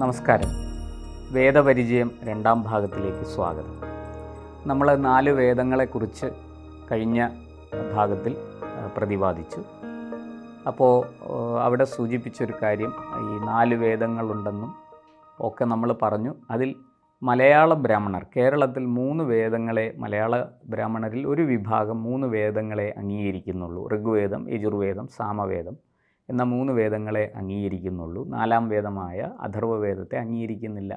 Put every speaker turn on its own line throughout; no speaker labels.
നമസ്കാരം. വേദപരിചയം രണ്ടാം ഭാഗത്തിലേക്ക് സ്വാഗതം. നമ്മൾ നാല് വേദങ്ങളെക്കുറിച്ച് കഴിഞ്ഞ ഭാഗത്തിൽ പ്രതിപാദിച്ചു. അപ്പോൾ അവിടെ സൂചിപ്പിച്ചൊരു കാര്യം ഈ നാല് വേദങ്ങളുണ്ടെന്നും ഒക്കെ നമ്മൾ പറഞ്ഞു. അതിൽ മലയാള ബ്രാഹ്മണർ കേരളത്തിൽ മൂന്ന് വേദങ്ങളെ മലയാള ബ്രാഹ്മണരിൽ ഒരു വിഭാഗം മൂന്ന് വേദങ്ങളെ അംഗീകരിക്കുന്നുള്ളൂ. ഋഗ്വേദം യജുർവേദം സാമവേദം. എന്ന മൂന്ന് വേദങ്ങളെ അംഗീകരിക്കുന്നുള്ളൂ. നാലാം വേദമായ അഥർവവേദത്തെ അംഗീകരിക്കുന്നില്ല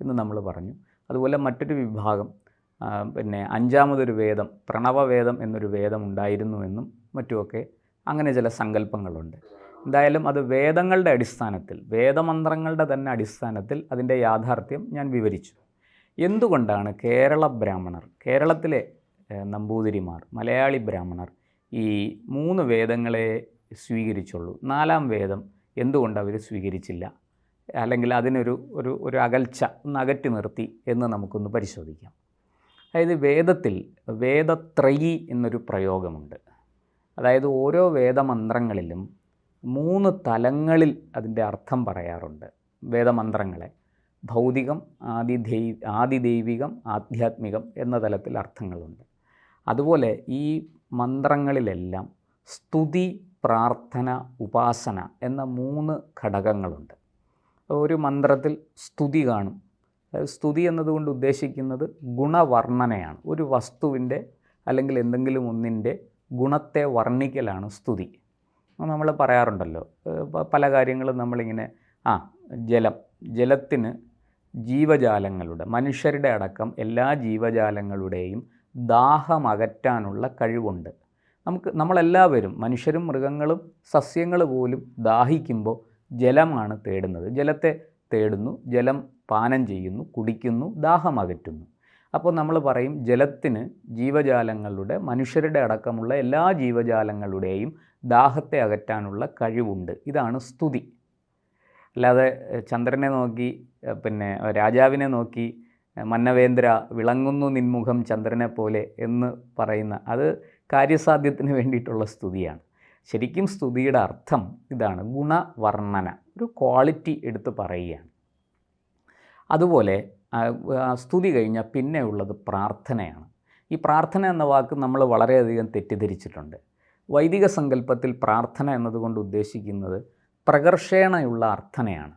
എന്ന് നമ്മൾ പറഞ്ഞു. അതുപോലെ മറ്റൊരു വിഭാഗം പിന്നെ അഞ്ചാമതൊരു വേദം പ്രണവവേദം എന്നൊരു വേദം ഉണ്ടായിരുന്നു എന്നും മറ്റുമൊക്കെ അങ്ങനെ ചില സങ്കല്പങ്ങളുണ്ട്. എന്തായാലും അത് വേദങ്ങളുടെ അടിസ്ഥാനത്തിൽ വേദമന്ത്രങ്ങളുടെ തന്നെ അടിസ്ഥാനത്തിൽ അതിന്റെ യാഥാർത്ഥ്യം ഞാൻ വിവരിച്ചു. എന്തുകൊണ്ടാണ് കേരള ബ്രാഹ്മണർ കേരളത്തിലെ നമ്പൂതിരിമാർ മലയാളി ബ്രാഹ്മണർ ഈ മൂന്ന് വേദങ്ങളെ സ്വീകരിച്ചുള്ളൂ. നാലാം വേദം എന്തുകൊണ്ട് അവർ സ്വീകരിച്ചില്ല? അല്ലെങ്കിൽ അതിനൊരു ഒരു ഒരു അകൽച്ച ഒന്ന് അകറ്റി നിർത്തി എന്ന് നമുക്കൊന്ന് പരിശോധിക്കാം. അതായത് വേദത്തിൽ വേദത്രയി എന്നൊരു പ്രയോഗമുണ്ട്. അതായത് ഓരോ വേദമന്ത്രങ്ങളിലും മൂന്ന് തലങ്ങളിൽ അതിന്റെ അർത്ഥം പറയാറുണ്ട് വേദമന്ത്രങ്ങളെ. ഭൗതികം ആദിദൈ ആദിദൈവികം ആധ്യാത്മികം എന്ന തലത്തിൽ അർത്ഥങ്ങളുണ്ട്. അതുപോലെ ഈ മന്ത്രങ്ങളിലെല്ലാം സ്തുതി പ്രാർത്ഥന ഉപാസന എന്ന മൂന്ന് ഘടകങ്ങളുണ്ട്. ഒരു മന്ത്രത്തിൽ സ്തുതി കാണും. സ്തുതി എന്നതുകൊണ്ട് ഉദ്ദേശിക്കുന്നത് ഗുണവർണനയാണ്. ഒരു വസ്തുവിന്റെ അല്ലെങ്കിൽ എന്തെങ്കിലും ഒന്നിന്റെ ഗുണത്തെ വർണിക്കലാണ് സ്തുതി. നമ്മൾ പറയാറുണ്ടല്ലോ. പല കാര്യങ്ങളും നമ്മളിങ്ങനെ ആ ജലം ജലത്തിന് ജീവജാലങ്ങളുടെ മനുഷ്യരുടെ അടക്കം എല്ലാ ജീവജാലങ്ങളുടെയും ദാഹമകറ്റാനുള്ള കഴിവുണ്ട്. നമുക്ക് നമ്മളെല്ലാവരും മനുഷ്യരും മൃഗങ്ങളും സസ്യങ്ങൾ പോലും ദാഹിക്കുമ്പോൾ ജലമാണ് തേടുന്നത്. ജലത്തെ തേടുന്നു ജലം പാനം ചെയ്യുന്നു കുടിക്കുന്നു ദാഹം അകറ്റുന്നു. അപ്പോൾ നമ്മൾ പറയും ജലത്തിന് ജീവജാലങ്ങളുടെ മനുഷ്യരുടെ അടക്കമുള്ള എല്ലാ ജീവജാലങ്ങളുടെയും ദാഹത്തെ അകറ്റാനുള്ള കഴിവുണ്ട്. ഇതാണ് സ്തുതി. അല്ലാതെ ചന്ദ്രനെ നോക്കി പിന്നെ രാജാവിനെ നോക്കി മന്നവേന്ദ്ര വിളങ്ങുന്നു നിൻമുഖം ചന്ദ്രനെ പോലെ എന്ന് പറയുന്ന അത് കാര്യസാധ്യത്തിന് വേണ്ടിയിട്ടുള്ള സ്തുതിയാണ്. ശരിക്കും സ്തുതിയുടെ അർത്ഥം ഇതാണ്. ഗുണവർണന ഒരു ക്വാളിറ്റി എടുത്ത് പറയുകയാണ്. അതുപോലെ സ്തുതി കഴിഞ്ഞാൽ പിന്നെ ഉള്ളത് പ്രാർത്ഥനയാണ്. ഈ പ്രാർത്ഥന എന്ന വാക്ക് നമ്മൾ വളരെയധികം തെറ്റിദ്ധരിച്ചിട്ടുണ്ട്. വൈദിക സങ്കല്പത്തിൽ പ്രാർത്ഥന എന്നതുകൊണ്ട് ഉദ്ദേശിക്കുന്നത് പ്രകർഷേണയുള്ള അർത്ഥനയാണ്.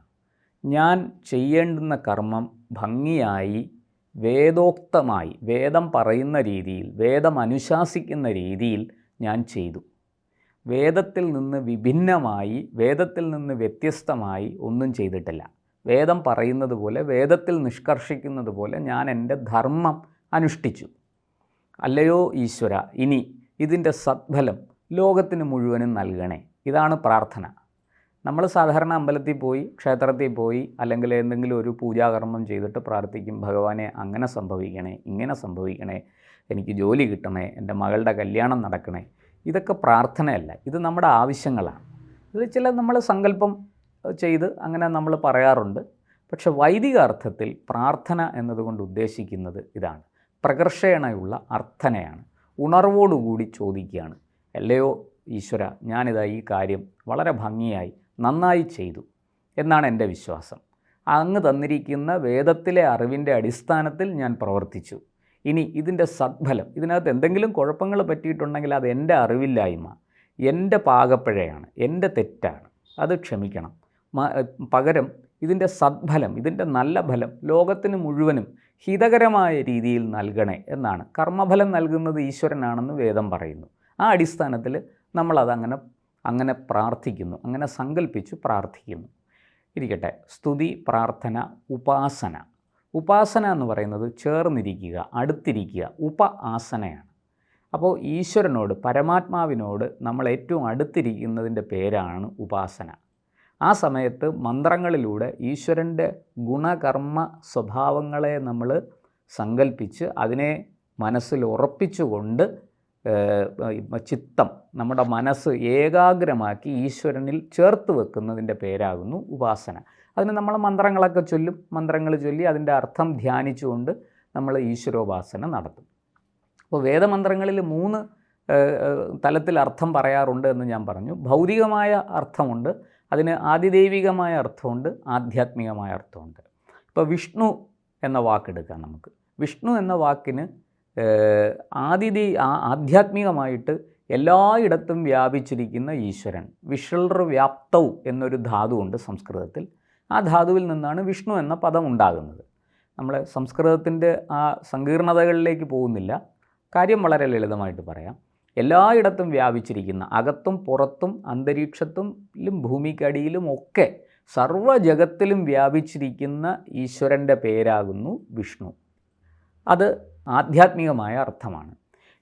ഞാൻ ചെയ്യേണ്ടുന്ന കർമ്മം ഭംഗിയായി വേദോക്തമായി വേദം പറയുന്ന രീതിയിൽ വേദം അനുശാസിക്കുന്ന രീതിയിൽ ഞാൻ ചെയ്തു. വേദത്തിൽ നിന്ന് വിഭിന്നമായി വേദത്തിൽ നിന്ന് വ്യത്യസ്തമായി ഒന്നും ചെയ്തിട്ടില്ല. വേദം പറയുന്നത് പോലെ വേദത്തിൽ നിഷ്കർഷിക്കുന്നത് പോലെ ഞാൻ എന്റെ ധർമ്മം അനുഷ്ഠിച്ചു. അല്ലയോ ഈശ്വര ഇനി ഇതിന്റെ സദ്ഫലം ലോകത്തിന് മുഴുവനും നൽകണേ. ഇതാണ് പ്രാർത്ഥന. നമ്മൾ സാധാരണ അമ്പലത്തിൽ പോയി ക്ഷേത്രത്തിൽ പോയി അല്ലെങ്കിൽ എന്തെങ്കിലും ഒരു പൂജാകർമ്മം ചെയ്തിട്ട് പ്രാർത്ഥിക്കും ഭഗവാനെ അങ്ങനെ സംഭവിക്കണേ ഇങ്ങനെ സംഭവിക്കണേ എനിക്ക് ജോലി കിട്ടണേ എന്റെ മകളുടെ കല്യാണം നടക്കണേ ഇതൊക്കെ പ്രാർത്ഥനയല്ല. ഇത് നമ്മുടെ ആവശ്യങ്ങളാണ്. ഇത് ചില നമ്മൾ സങ്കല്പം ചെയ്ത് അങ്ങനെ നമ്മൾ പറയാറുണ്ട്. പക്ഷെ വൈദിക അർത്ഥത്തിൽ പ്രാർത്ഥന എന്നതുകൊണ്ട് ഉദ്ദേശിക്കുന്നത് ഇതാണ്. പ്രകർഷേണയുള്ള അർത്ഥനയാണ്. ഉണർവോടുകൂടി ചോദിക്കുകയാണ്. അല്ലയോ ഈശ്വര ഞാനിതാ ഈ കാര്യം വളരെ ഭംഗിയായി നന്നായി ചെയ്തു എന്നാണ് എന്റെ വിശ്വാസം. അങ്ങ് തന്നിരിക്കുന്ന വേദത്തിലെ അറിവിന്റെ അടിസ്ഥാനത്തിൽ ഞാൻ പ്രവർത്തിച്ചു. ഇനി ഇതിന്റെ സദ്ഫലം ഇതിനകത്ത് എന്തെങ്കിലും കുഴപ്പങ്ങൾ പറ്റിയിട്ടുണ്ടെങ്കിൽ അത് എന്റെ അറിവില്ലായ്മ എന്റെ പാകപ്പിഴയാണ് എന്റെ തെറ്റാണ് അത് ക്ഷമിക്കണം. പകരം ഇതിന്റെ സദ്ഫലം ഇതിന്റെ നല്ല ഫലം ലോകത്തിന് മുഴുവനും ഹിതകരമായ രീതിയിൽ നൽകണേ എന്നാണ്. കർമ്മഫലം നൽകുന്നത് ഈശ്വരനാണെന്ന് വേദം പറയുന്നു. ആ അടിസ്ഥാനത്തിൽ നമ്മളതങ്ങനെ അങ്ങനെ പ്രാർത്ഥിക്കുന്നു അങ്ങനെ സങ്കല്പിച്ചു പ്രാർത്ഥിക്കുന്നു. ഇരിക്കട്ടെ. സ്തുതി പ്രാർത്ഥന ഉപാസന. ഉപാസന എന്ന് പറയുന്നത് ചേർന്നിരിക്കുക അടുത്തിരിക്കുക ഉപ ആസനയാണ്. അപ്പോൾ ഈശ്വരനോട് പരമാത്മാവിനോട് നമ്മൾ ഏറ്റവും അടുത്തിരിക്കുന്നതിന്റെ പേരാണ് ഉപാസന. ആ സമയത്ത് മന്ത്രങ്ങളിലൂടെ ഈശ്വരന്റെ ഗുണകർമ്മ സ്വഭാവങ്ങളെ നമ്മൾ സങ്കല്പിച്ച് അതിനെ മനസ്സിൽ ഉറപ്പിച്ചുകൊണ്ട് ചിത്തം നമ്മുടെ മനസ്സ് ഏകാഗ്രമാക്കി ഈശ്വരനിൽ ചേർത്ത് വെക്കുന്നതിന്റെ പേരാകുന്നു ഉപാസന. അതിന് നമ്മൾ മന്ത്രങ്ങളൊക്കെ ചൊല്ലും. മന്ത്രങ്ങൾ ചൊല്ലി അതിന്റെ അർത്ഥം ധ്യാനിച്ചുകൊണ്ട് നമ്മൾ ഈശ്വരോപാസന നടത്തും. അപ്പോൾ വേദമന്ത്രങ്ങളിൽ മൂന്ന് തലത്തിൽ അർത്ഥം പറയാറുണ്ട് എന്ന് ഞാൻ പറഞ്ഞു. ഭൗതികമായ അർത്ഥമുണ്ട്. അതിന് ആദിദൈവികമായ അർത്ഥമുണ്ട്. ആധ്യാത്മികമായ അർത്ഥമുണ്ട്. ഇപ്പോൾ വിഷ്ണു എന്ന വാക്കെടുക്കാം നമുക്ക്. വിഷ്ണു എന്ന വാക്കിന് ആദിദൈ ആധ്യാത്മികമായിട്ട് എല്ലായിടത്തും വ്യാപിച്ചിരിക്കുന്ന ഈശ്വരൻ വിഷൾർ വ്യാപ്തവ് എന്നൊരു ധാതുവുണ്ട് സംസ്കൃതത്തിൽ. ആ ധാതുവിൽ നിന്നാണ് വിഷ്ണു എന്ന പദം ഉണ്ടാകുന്നത്. നമ്മൾ സംസ്കൃതത്തിന്റെ ആ സങ്കീർണതകളിലേക്ക് പോകുന്നില്ല. കാര്യം വളരെ ലളിതമായിട്ട് പറയാം. എല്ലായിടത്തും വ്യാപിച്ചിരിക്കുന്ന അകത്തും പുറത്തും അന്തരീക്ഷത്തിലും ഭൂമിക്കടിയിലും ഒക്കെ സർവ ജഗത്തിലും വ്യാപിച്ചിരിക്കുന്ന ഈശ്വരന്റെ പേരാകുന്നു വിഷ്ണു. അത് ആധ്യാത്മികമായ അർത്ഥമാണ്.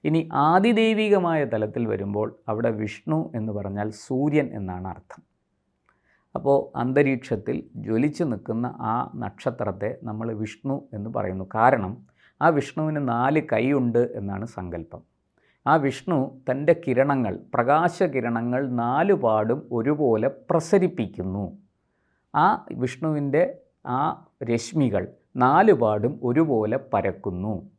ഇനി ആദിദൈവികമായ തലത്തിൽ വരുമ്പോൾ അവിടെ വിഷ്ണു എന്ന് പറഞ്ഞാൽ സൂര്യൻ എന്നാണ് അർത്ഥം. അപ്പോൾ അന്തരീക്ഷത്തിൽ ജ്വലിച്ചു നിൽക്കുന്ന ആ നക്ഷത്രത്തെ നമ്മൾ വിഷ്ണു എന്ന് പറയുന്നു. കാരണം ആ വിഷ്ണുവിന് നാല് കൈയുണ്ട് എന്നാണ് സങ്കല്പം. ആ വിഷ്ണു തന്റെ കിരണങ്ങൾ പ്രകാശകിരണങ്ങൾ നാലുപാടും ഒരുപോലെ പ്രസരിപ്പിക്കുന്നു. ആ വിഷ്ണുവിന്റെ ആ രശ്മികൾ നാലുപാടും ഒരുപോലെ പരക്കുന്നു.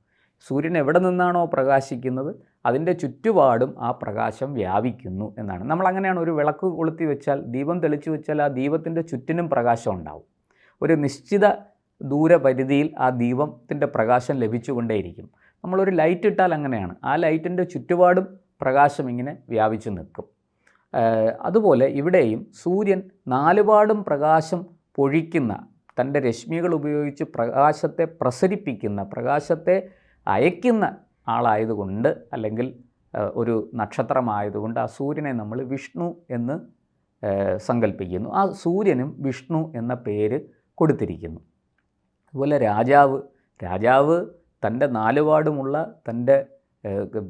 സൂര്യൻ എവിടെ നിന്നാണോ പ്രകാശിക്കുന്നത് അതിന്റെ ചുറ്റുപാടും ആ പ്രകാശം വ്യാപിക്കുന്നു എന്നാണ്. നമ്മൾ അങ്ങനെയാണ് ഒരു വിളക്ക് കൊളുത്തി വെച്ചാൽ ദീപം തെളിച്ചു വെച്ചാൽ ആ ദീപത്തിന്റെ ചുറ്റിനും പ്രകാശം ഉണ്ടാവും. ഒരു നിശ്ചിത ദൂരപരിധിയിൽ ആ ദീപത്തിന്റെ പ്രകാശം ലഭിച്ചുകൊണ്ടേയിരിക്കും. നമ്മളൊരു ലൈറ്റ് ഇട്ടാൽ അങ്ങനെയാണ്. ആ ലൈറ്റിന്റെ ചുറ്റുപാടും പ്രകാശം ഇങ്ങനെ വ്യാപിച്ചു നിൽക്കും. അതുപോലെ ഇവിടെയും സൂര്യൻ നാലുപാടും പ്രകാശം പൊഴിക്കുന്ന തന്റെ രശ്മികൾ ഉപയോഗിച്ച് പ്രകാശത്തെ പ്രസരിപ്പിക്കുന്ന പ്രകാശത്തെ അയക്കുന്ന ആളായതുകൊണ്ട് അല്ലെങ്കിൽ ഒരു നക്ഷത്രമായതുകൊണ്ട് ആ സൂര്യനെ നമ്മൾ വിഷ്ണു എന്ന് സങ്കല്പിക്കുന്നു ആ സൂര്യനും വിഷ്ണു എന്ന പേര് കൊടുത്തിരിക്കുന്നു. അതുപോലെ രാജാവ് രാജാവ് തന്റെ നാലുപാടുമുള്ള തന്റെ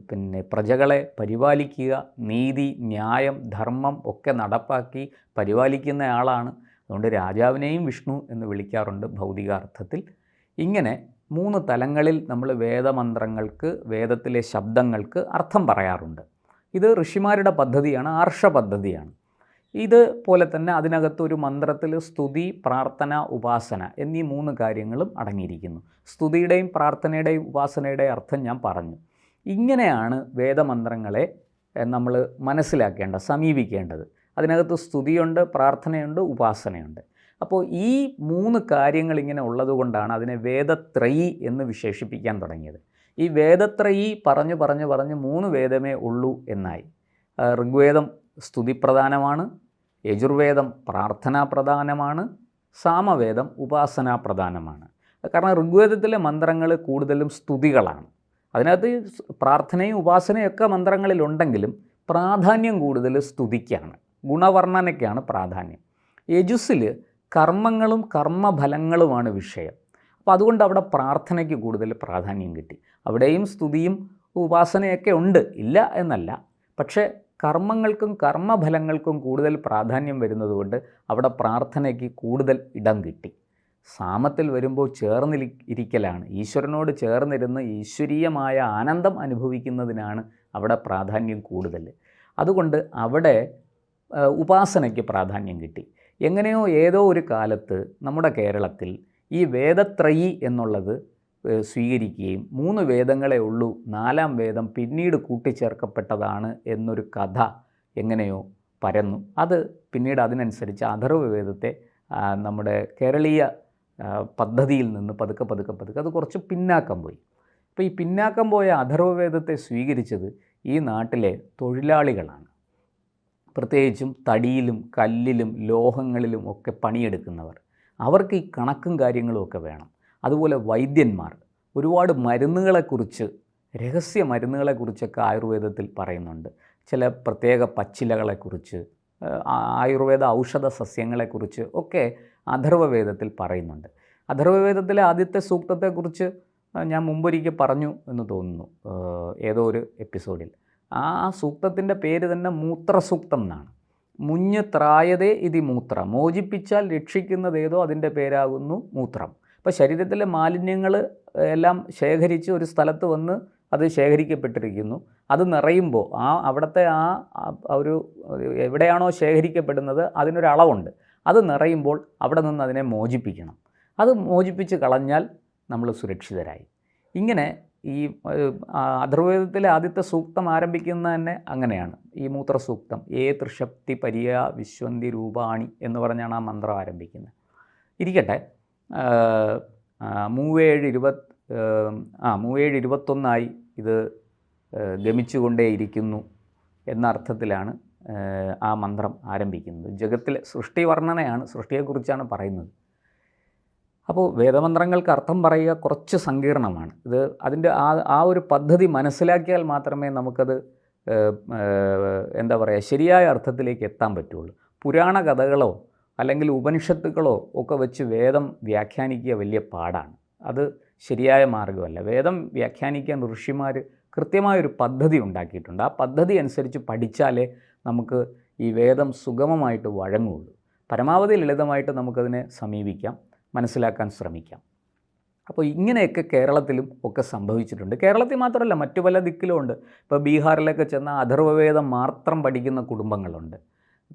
പിന്നെ പ്രജകളെ പരിപാലിക്കുക നീതി ന്യായം ധർമ്മം ഒക്കെ നടപ്പാക്കി പരിപാലിക്കുന്ന ആളാണ്. അതുകൊണ്ട് രാജാവിനെയും വിഷ്ണു എന്ന് വിളിക്കാറുണ്ട് ഭൗതികാർത്ഥത്തിൽ. ഇങ്ങനെ മൂന്ന് തലങ്ങളിൽ നമ്മൾ വേദമന്ത്രങ്ങൾക്ക് വേദത്തിലെ ശബ്ദങ്ങൾക്ക് അർത്ഥം പറയാറുണ്ട്. ഇത് ഋഷിമാരുടെ പദ്ധതിയാണ് ആർഷ പദ്ധതിയാണ്. ഇതുപോലെ തന്നെ അതിനകത്ത് ഒരു മന്ത്രത്തിൽ സ്തുതി പ്രാർത്ഥന ഉപാസന എന്നീ മൂന്ന് കാര്യങ്ങളും അടങ്ങിയിരിക്കുന്നു. സ്തുതിയുടെയും പ്രാർത്ഥനയുടെയും ഉപാസനയുടെയും അർത്ഥം ഞാൻ പറഞ്ഞു. ഇങ്ങനെയാണ് വേദമന്ത്രങ്ങളെ നമ്മൾ മനസ്സിലാക്കേണ്ടത് സമീപിക്കേണ്ടത്. അതിനകത്ത് സ്തുതിയുണ്ട് പ്രാർത്ഥനയുണ്ട് ഉപാസനയുണ്ട്. അപ്പോൾ ഈ മൂന്ന് കാര്യങ്ങൾ ഇങ്ങനെ ഉള്ളതുകൊണ്ടാണ് അതിനെ വേദത്രയി എന്ന് വിശേഷിപ്പിക്കാൻ തുടങ്ങിയത്. ഈ വേദത്രയി പറഞ്ഞു പറഞ്ഞു പറഞ്ഞ് മൂന്ന് വേദമേ ഉള്ളൂ എന്നായി. ഋഗ്വേദം സ്തുതിപ്രധാനമാണ് യജുർവേദം പ്രാർത്ഥനാ പ്രധാനമാണ് സാമവേദം ഉപാസനാ പ്രധാനമാണ് കാരണം ഋഗ്വേദത്തിലെ മന്ത്രങ്ങൾ കൂടുതലും സ്തുതികളാണ്. അതിനകത്ത് പ്രാർത്ഥനയും ഉപാസനയും ഒക്കെ മന്ത്രങ്ങളിലുണ്ടെങ്കിലും പ്രാധാന്യം കൂടുതൽ സ്തുതിക്കാണ് ഗുണവർണനയ്ക്കാണ് പ്രാധാന്യം. യജുസിൽ കർമ്മങ്ങളും കർമ്മഫലങ്ങളുമാണ് വിഷയം. അപ്പോൾ അതുകൊണ്ട് അവിടെ പ്രാർത്ഥനയ്ക്ക് കൂടുതൽ പ്രാധാന്യം കിട്ടി. അവിടെയും സ്തുതിയും ഉപാസനയൊക്കെ ഉണ്ട്. ഇല്ല എന്നല്ല. പക്ഷേ കർമ്മങ്ങൾക്കും കർമ്മഫലങ്ങൾക്കും കൂടുതൽ പ്രാധാന്യം വരുന്നതുകൊണ്ട് അവിടെ പ്രാർത്ഥനയ്ക്ക് കൂടുതൽ ഇടം കിട്ടി. സാമത്തിൽ വരുമ്പോൾ ചേർന്നിരി ഇരിക്കലാണ്. ഈശ്വരനോട് ചേർന്നിരുന്ന് ഈശ്വരീയമായ ആനന്ദം അനുഭവിക്കുന്നതിനാണ് അവിടെ പ്രാധാന്യം കൂടുതൽ. അതുകൊണ്ട് അവിടെ ഉപാസനയ്ക്ക് പ്രാധാന്യം കിട്ടി. എങ്ങനെയോ ഏതോ ഒരു കാലത്ത് നമ്മുടെ കേരളത്തിൽ ഈ വേദത്രയി എന്നുള്ളത് സ്വീകരിക്കുകയും മൂന്ന് വേദങ്ങളെ ഉള്ളൂ നാലാം വേദം പിന്നീട് കൂട്ടിച്ചേർക്കപ്പെട്ടതാണ് എന്നൊരു കഥ എങ്ങനെയോ പരന്നു. അത് പിന്നീട് അതിനനുസരിച്ച് അഥർവ വേദത്തെ നമ്മുടെ കേരളീയ പദ്ധതിയിൽ നിന്ന് പതുക്കെ പതുക്കെ പതുക്കെ അത് കുറച്ച് പിന്നാക്കം പോയി. അപ്പോൾ ഈ പിന്നാക്കം പോയ അഥർവവേദത്തെ സ്വീകരിച്ചത് ഈ നാട്ടിലെ തൊഴിലാളികളാണ്. പ്രത്യേകിച്ചും തടിയിലും കല്ലിലും ലോഹങ്ങളിലും ഒക്കെ പണിയെടുക്കുന്നവർ. അവർക്ക് ഈ കണക്കും കാര്യങ്ങളും ഒക്കെ വേണം. അതുപോലെ വൈദ്യന്മാർ. ഒരുപാട് മരുന്നുകളെക്കുറിച്ച് രഹസ്യ മരുന്നുകളെക്കുറിച്ചൊക്കെ ആയുർവേദത്തിൽ പറയുന്നുണ്ട്. ചില പ്രത്യേക പച്ചിലകളെക്കുറിച്ച് ആയുർവേദ ഔഷധ സസ്യങ്ങളെക്കുറിച്ച് ഒക്കെ അഥർവവേദത്തിൽ പറയുന്നുണ്ട്. അഥർവവേദത്തിലെ ആദ്യത്തെ സൂക്തത്തെക്കുറിച്ച് ഞാൻ മുമ്പൊരിക്കൽ പറഞ്ഞു എന്ന് തോന്നുന്നു ഏതോ ഒരു എപ്പിസോഡിൽ. ആ സൂക്തത്തിന്റെ പേര് തന്നെ മൂത്രസൂക്തം എന്നാണ്. മുഞ്ഞ് ത്രായതേ ഇതി മൂത്രം. മോചിപ്പിച്ചാൽ രക്ഷിക്കുന്നത് ഏതോ അതിന്റെ പേരാകുന്നു മൂത്രം. അപ്പോൾ ശരീരത്തിലെ മാലിന്യങ്ങൾ എല്ലാം ശേഖരിച്ച് ഒരു സ്ഥലത്ത് വന്ന് അത് ശേഖരിക്കപ്പെട്ടിരിക്കുന്നു. അത് നിറയുമ്പോൾ ആ അവിടുത്തെ ആ ഒരു എവിടെയാണോ ശേഖരിക്കപ്പെടുന്നത് അതിനൊരു അളവുണ്ട്. അത് നിറയുമ്പോൾ അവിടെ നിന്ന് അതിനെ മോചിപ്പിക്കണം. അത് മോചിപ്പിച്ച് കളഞ്ഞാൽ നമ്മൾ സുരക്ഷിതരായി. ഇങ്ങനെ ഈ ഏഹ്, ആദ്യത്തെ സൂക്തം ആരംഭിക്കുന്നത് തന്നെ അങ്ങനെയാണ്. ഈ മൂത്രസൂക്തം ഏ തൃശക്തി പരിയ വിശ്വന്തി രൂപാണി എന്ന് പറഞ്ഞാണ് ആ മന്ത്രം ആരംഭിക്കുന്നത്. ഇരിക്കട്ടെ. മൂവേഴ് ഇരുപത് ആ മൂവേഴ് ഇരുപത്തൊന്നായി ഇത് ഗമിച്ചുകൊണ്ടേയിരിക്കുന്നു എന്ന അർത്ഥത്തിലാണ് ആ മന്ത്രം ആരംഭിക്കുന്നത്. ജഗത്തിലെ സൃഷ്ടി വർണനയാണ് സൃഷ്ടിയെക്കുറിച്ചാണ് പറയുന്നത്. അപ്പോൾ വേദമന്ത്രങ്ങൾക്ക് അർത്ഥം പറയുക കുറച്ച് സങ്കീർണമാണ്. ഇത് അതിന്റെ ആ ആ ഒരു പദ്ധതി മനസ്സിലാക്കിയാൽ മാത്രമേ നമുക്കത് എന്താ പറയുക ശരിയായ അർത്ഥത്തിലേക്ക് എത്താൻ പറ്റുള്ളൂ. പുരാണ കഥകളോ അല്ലെങ്കിൽ ഉപനിഷത്തുക്കളോ ഒക്കെ വെച്ച് വേദം വ്യാഖ്യാനിക്കുക വലിയ പാടാണ്. അത് ശരിയായ മാർഗമല്ല വേദം വ്യാഖ്യാനിക്കാൻ ഋഷിമാർ കൃത്യമായൊരു പദ്ധതി ഉണ്ടാക്കിയിട്ടുണ്ട്. ആ പദ്ധതി അനുസരിച്ച് പഠിച്ചാലേ നമുക്ക് ഈ വേദം സുഗമമായിട്ട് വഴങ്ങുള്ളൂ. പരമാവധി ലളിതമായിട്ട് നമുക്കതിനെ സമീപിക്കാം. മനസ്സിലാക്കാൻ ശ്രമിക്കാം. അപ്പോൾ ഇങ്ങനെയൊക്കെ കേരളത്തിലും ഒക്കെ സംഭവിച്ചിട്ടുണ്ട്. കേരളത്തിൽ മാത്രമല്ല മറ്റു പല ദിക്കിലും ഉണ്ട്. ഇപ്പോൾ ബീഹാറിലൊക്കെ ചെന്ന അഥർവവേദം മാത്രം പഠിക്കുന്ന കുടുംബങ്ങളുണ്ട്.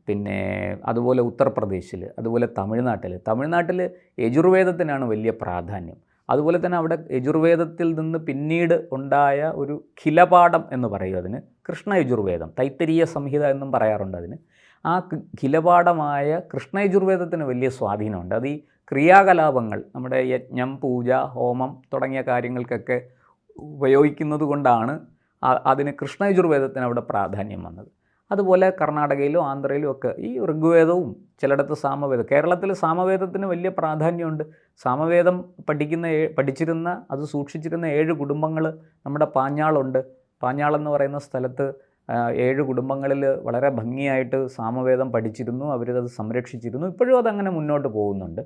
പിന്നെ അതുപോലെ ഉത്തർപ്രദേശിൽ അതുപോലെ തമിഴ്നാട്ടിൽ തമിഴ്നാട്ടിൽ യജുർവേദത്തിനാണ് വലിയ പ്രാധാന്യം. അതുപോലെ തന്നെ അവിടെ യജുർവേദത്തിൽ നിന്ന് പിന്നീട് ഉണ്ടായ ഒരു ഖിലപാഠം എന്ന് പറയും അതിന്. കൃഷ്ണ യജുർവേദം തൈത്തരീയ സംഹിത എന്നും പറയാറുണ്ട് അതിന്. ആ ഖിലപാഠമായ കൃഷ്ണ യജുർവേദത്തിന് വലിയ സ്വാധീനമുണ്ട്. അത് ഈ ക്രിയാകലാപങ്ങൾ നമ്മുടെ യജ്ഞം പൂജ ഹോമം തുടങ്ങിയ കാര്യങ്ങൾക്കൊക്കെ ഉപയോഗിക്കുന്നത് കൊണ്ടാണ് അതിന് കൃഷ്ണയജുർവേദത്തിന് അവിടെ പ്രാധാന്യം വന്നത്. അതുപോലെ കർണാടകയിലും ആന്ധ്രയിലും ഒക്കെ ഈ ഋഗ്വേദവും ചിലയിടത്ത് സാമവേദം കേരളത്തിൽ സാമവേദത്തിന് വലിയ പ്രാധാന്യമുണ്ട്. സാമവേദം പഠിക്കുന്ന പഠിച്ചിരുന്ന അത് സൂക്ഷിച്ചിരുന്ന ഏഴ് കുടുംബങ്ങൾ നമ്മുടെ പാഞ്ഞാളുണ്ട്. പാഞ്ഞാളെന്ന് പറയുന്ന സ്ഥലത്ത് ഏഴ് കുടുംബങ്ങളിൽ വളരെ ഭംഗിയായിട്ട് സാമവേദം പഠിച്ചിരുന്നു അവരത് സംരക്ഷിച്ചിരുന്നു. ഇപ്പോഴും അതങ്ങനെ മുന്നോട്ട് പോകുന്നുണ്ട്.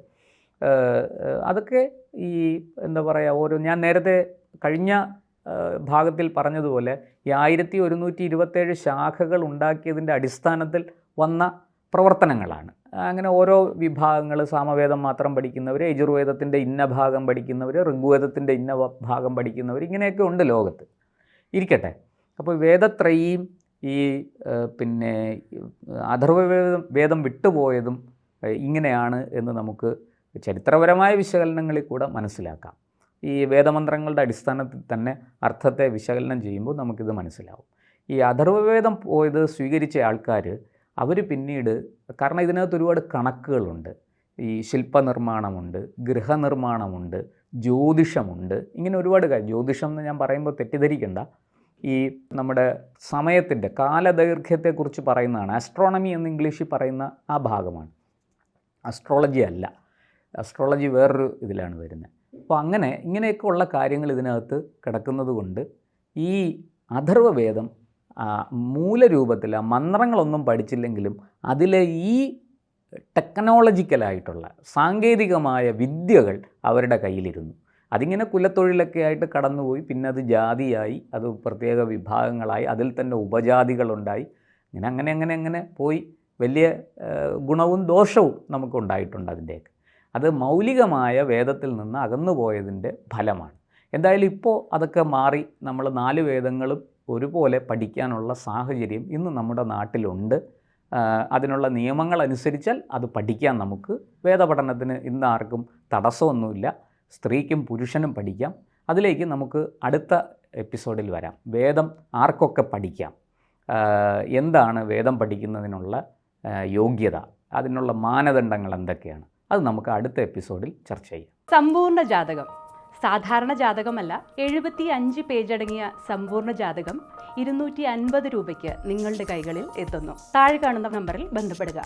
അതൊക്കെ ഈ എന്താ പറയുക ഓരോ ഞാൻ നേരത്തെ കഴിഞ്ഞ ഭാഗത്തിൽ പറഞ്ഞതുപോലെ ഈ ആയിരത്തി ഒരുന്നൂറ്റി ഇരുപത്തേഴ് ശാഖകൾ ഉണ്ടാക്കിയതിന്റെ അടിസ്ഥാനത്തിൽ വന്ന പ്രവർത്തനങ്ങളാണ്. അങ്ങനെ ഓരോ വിഭാഗങ്ങൾ സാമവേദം മാത്രം പഠിക്കുന്നവർ യജുർവേദത്തിന്റെ ഇന്ന ഭാഗം പഠിക്കുന്നവർ ഋഗ്വേദത്തിന്റെ ഇന്ന ഭാഗം പഠിക്കുന്നവർ ഇങ്ങനെയൊക്കെ ഉണ്ട് ലോകത്ത്. ഇരിക്കട്ടെ. അപ്പോൾ വേദത്രയും ഈ പിന്നെ അഥർവവേദം വേദം വിട്ടുപോയതും ഇങ്ങനെയാണ് എന്ന് നമുക്ക് ചരിത്രപരമായ വിശകലനങ്ങളിൽ കൂടെ മനസ്സിലാക്കാം. ഈ വേദമന്ത്രങ്ങളുടെ അടിസ്ഥാനത്തിൽ തന്നെ അർത്ഥത്തെ വിശകലനം ചെയ്യുമ്പോൾ നമുക്കിത് മനസ്സിലാവും. ഈ അഥർവവേദം പോയത് സ്വീകരിച്ച ആൾക്കാർ അവർ പിന്നീട് കാരണം ഇതിനകത്ത് ഒരുപാട് കണക്കുകളുണ്ട്. ഈ ശില്പനിർമ്മാണമുണ്ട് ഗൃഹനിർമ്മാണമുണ്ട് ജ്യോതിഷമുണ്ട് ഇങ്ങനെ ഒരുപാട് കാര്യം ജ്യോതിഷം എന്ന് ഞാൻ പറയുമ്പോൾ തെറ്റിദ്ധരിക്കണ്ട. ഈ നമ്മുടെ സമയത്തിന്റെ കാലദൈർഘ്യത്തെക്കുറിച്ച് പറയുന്നതാണ് ആസ്ട്രോണമി എന്ന് ഇംഗ്ലീഷിൽ പറയുന്ന ആ ഭാഗമാണ്. അസ്ട്രോളജി അല്ല. അസ്ട്രോളജി വേറൊരു ഇതിലാണ് വരുന്നത്. അപ്പോൾ അങ്ങനെ ഇങ്ങനെയൊക്കെ ഉള്ള കാര്യങ്ങൾ ഇതിനകത്ത് കിടക്കുന്നത് കൊണ്ട് ഈ അഥർവവേദം മൂലരൂപത്തിൽ ആ മന്ത്രങ്ങളൊന്നും പഠിച്ചില്ലെങ്കിലും അതിലെ ഈ ടെക്നോളജിക്കലായിട്ടുള്ള സാങ്കേതികമായ വിദ്യകൾ അവരുടെ കയ്യിലിരുന്നു. അതിങ്ങനെ കുലത്തൊഴിലൊക്കെ ആയിട്ട് കടന്നുപോയി പിന്നെ അത് ജാതിയായി അത് പ്രത്യേക വിഭാഗങ്ങളായി അതിൽ തന്നെ ഉപജാതികളുണ്ടായി. ഇങ്ങനെ അങ്ങനെ അങ്ങനെ അങ്ങനെ പോയി വലിയ ഗുണവും ദോഷവും നമുക്കുണ്ടായിട്ടുണ്ട് അതിന്റെയൊക്കെ. അത് മൗലികമായ വേദത്തിൽ നിന്ന് അകന്നുപോയതിന്റെ ഫലമാണ്. എന്തായാലും ഇപ്പോൾ അതൊക്കെ മാറി നമ്മൾ നാല് വേദങ്ങളും ഒരുപോലെ പഠിക്കാനുള്ള സാഹചര്യം ഇന്ന് നമ്മുടെ നാട്ടിലുണ്ട്. അതിനുള്ള നിയമങ്ങൾ അനുസരിച്ചാൽ അത് പഠിക്കാൻ നമുക്ക്. വേദപഠനത്തിന് ഇന്ന് ആർക്കും തടസ്സമൊന്നുമില്ല. സ്ത്രീക്കും പുരുഷനും പഠിക്കാം. അതിലേക്ക് നമുക്ക് അടുത്ത എപ്പിസോഡിൽ വരാം. വേദം ആർക്കൊക്കെ പഠിക്കാം? എന്താണ് വേദം പഠിക്കുന്നതിനുള്ള യോഗ്യത? അതിനുള്ള മാനദണ്ഡങ്ങൾ എന്തൊക്കെയാണ്? അത് നമുക്ക് അടുത്ത എപ്പിസോഡിൽ ചർച്ച ചെയ്യാം.
സമ്പൂർണ ജാതകം. സാധാരണ ജാതകമല്ല എഴുപത്തി അഞ്ച് പേജടങ്ങിയ സമ്പൂർണ ജാതകം ഇരുന്നൂറ്റി അൻപത് രൂപയ്ക്ക് നിങ്ങളുടെ കൈകളിൽ എത്തുന്നു. താഴെ കാണുന്ന നമ്പറിൽ ബന്ധപ്പെടുക.